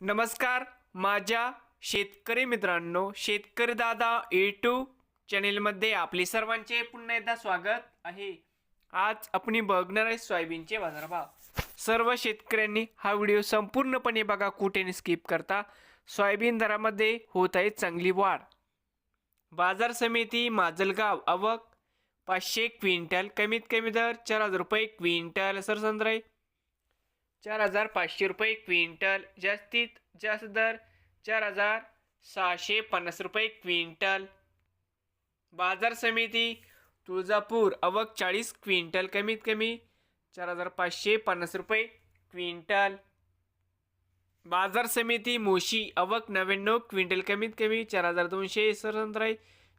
नमस्कार माझ्या शेतकरी मित्रांनो शेतकरी दादा यूट्यूब चॅनेलमध्ये आपले सर्वांचे पुन्हा एकदा स्वागत आहे. आज आपण बघणार आहे सोयाबीनचे बाजारभाव. सर्व शेतकऱ्यांनी हा व्हिडिओ संपूर्णपणे बघा कुठे स्किप करता. सोयाबीन दरामध्ये होत आहे चांगली वाढ. बाजार समिती माजलगाव आवक पाचशे क्विंटल कमीत कमी दर चार हजार रुपये क्विंटल सरसंद्राई चार हजार पाचशे रुपये क्विंटल. जास्तीत जास्त दर चार हजार सहाशे पन्नास रुपये क्विंटल. बाजार समिती तुळजापूर अवक चाळीस क्विंटल कमीत कमी चार हजार पाचशे पन्नास रुपये क्विंटल. बाजार समिती मोशी अवक नव्याण्णव क्विंटल कमीत कमी चार हजार दोनशे सरसंत्राई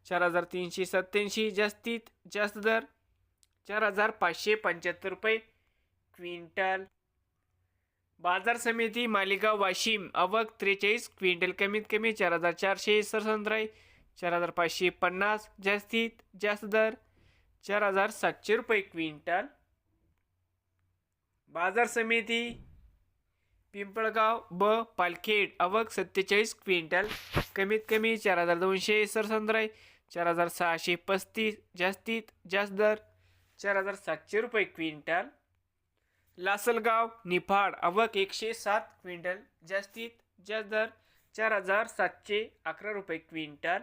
चार हजार तीनशे सत्याऐंशी जास्तीत जास्त दर चार हजार पाचशे पंच्याहत्तर रुपये क्विंटल. बाजार समिती मालिका वाशिम अवक त्रेचाळीस क्विंटल कमीत कमी चार हजार चारशे सरसंत्राई चार हजार पाचशे पन्नास जास्तीत जास्त दर चार हजार सातशे रुपये क्विंटल. बाजार समिती पिंपळगाव ब पालखेड अवक सत्तेचाळीस क्विंटल कमीत कमी चार हजार दोनशे सरसंद्राई चार हजार सहाशे पस्तीस जास्तीत जास्त दर चार हजार सातशे रुपये क्विंटल. लासलगाव निफाड अवक एकशे सात क्विंटल जास्तीत जास्त दर चार हजार सातशे अकरा रुपये क्विंटल.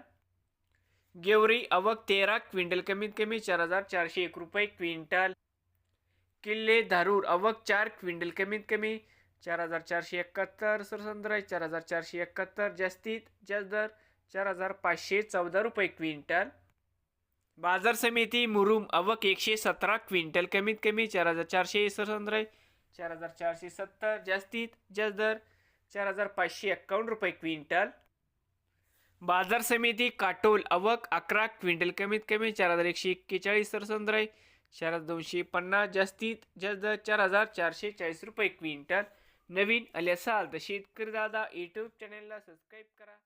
गेवरी अवक तेरा क्विंटल कमीत कमी चार हजार चारशे एक रुपये क्विंटल. किल्ले धारूर अवक चार क्विंटल कमीत कमी चार हजार चारशे एकाहत्तर सरसंद्राई चार हजार चारशे एकाहत्तर जास्तीत जास्त दर चार हजार पाचशे चौदा रुपये क्विंटल. बाजार समिती मुरुम अवक एकशे सतरा क्विंटल कमीत कमी चार हजार चारशे सरसंद्राई चार हजार चारशे सत्तर जास्तीत जास्त दर चार हजार पाचशे एक्कावन्न रुपये क्विंटल. बाजार समिती काटोल अवक अकरा क्विंटल कमीत कमी चार हजार एकशे एक्केचाळीस सरसंद्राई चार हजार दोनशे पन्नास जास्तीत जास्त दर चार हजार चारशे चाळीस रुपये क्विंटल. नवीन आले असाल तर शेतकरी दादा यूट्यूब चॅनेलला सबस्क्राईब करा.